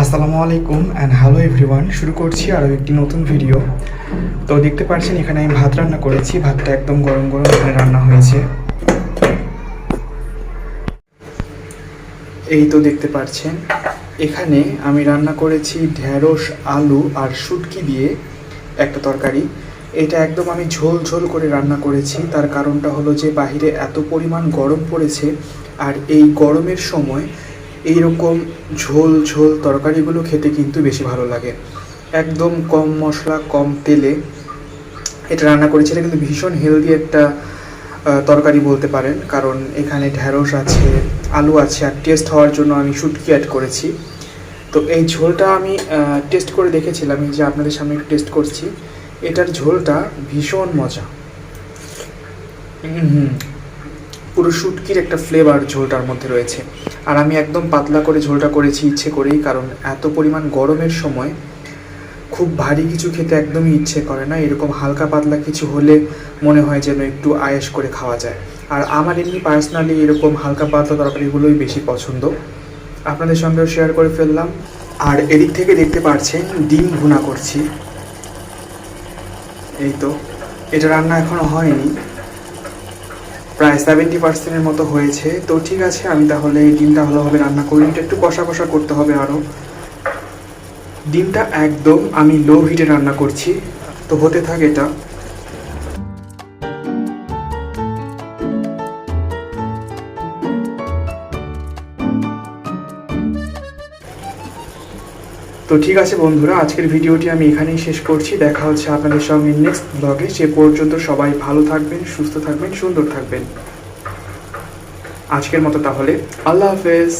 আসসালামু আলাইকুম and hello everyone শুরু করছি আরও একটি নতুন ভিডিও তো দেখতে পাচ্ছেন, এখানে আমি ভাত রান্না করেছি। ভাতটা একদম গরম গরম এখানে রান্না হয়েছে। এই তো দেখতে পাচ্ছেন, এখানে আমি রান্না করেছি ঢেঁড়স, আলু আর শুটকি দিয়ে একটা তরকারি। এটা একদম আমি ঝোল ঝোল করে রান্না করেছি। তার কারণটা হলো যে, বাহিরে এত পরিমাণ গরম পড়েছে, আর এই গরমের সময় এই রকম ঝোল ঝোল তরকারিগুলো খেতে কিন্তু বেশি ভালো লাগে। একদম কম মশলা, কম তেলে এটা রান্না করেছি। এটা কিন্তু ভীষণ হেলদি একটা তরকারি বলতে পারেন। কারণ এখানে ঢ্যাঁড়স আছে, আলু আছে। আর টেস্ট হওয়ার জন্য আমি শুটকি অ্যাড করেছি। তো এই ঝোলটা আমি টেস্ট করে দেখেছিলাম। যে আপনাদের সামনে একটু টেস্ট করছি। এটার ঝোলটা ভীষণ মজা। হুম। পুরো শুটকির একটা ফ্লেভার ঝোলটার মধ্যে রয়েছে। আর আমি একদম পাতলা করে ঝোলটা করেছি ইচ্ছে করেই, কারণ এত পরিমাণ গরমের সময় খুব ভারী কিছু খেতে একদমই ইচ্ছে করে না। এরকম হালকা পাতলা কিছু হলে মনে হয় যেন একটু আয়েস করে খাওয়া যায়। আর আমার এমনি পার্সোনালি এরকম হালকা পাতলা তরকারিগুলোই বেশি পছন্দ। আপনাদের সঙ্গেও শেয়ার করে ফেললাম। আর এদিক থেকে দেখতে পাচ্ছেন ডিম ভুনা করছি। এই তো, এটা রান্না এখনও হয়নি। প্রায় সেভেন্টি পার্সেন্টের মতো হয়েছে। তো ঠিক আছে, আমি তাহলে ডিমটা ভালোভাবে রান্না করি। এটা একটু কষা কষা করতে হবে আরও ডিমটা একদম আমি লো হিটে রান্না করছি। তো হতে থাকে এটা। তো ঠিক আছে বন্ধুরা, আজকের ভিডিওটি আমি এখানেই শেষ করছি। দেখা হচ্ছে আপনাদের সঙ্গে নেক্সট ব্লগে সে পর্যন্ত সবাই ভালো থাকবেন, সুস্থ থাকবেন, সুন্দর থাকবেন। আজকের মতো তাহলে। আল্লাহ হাফেজ।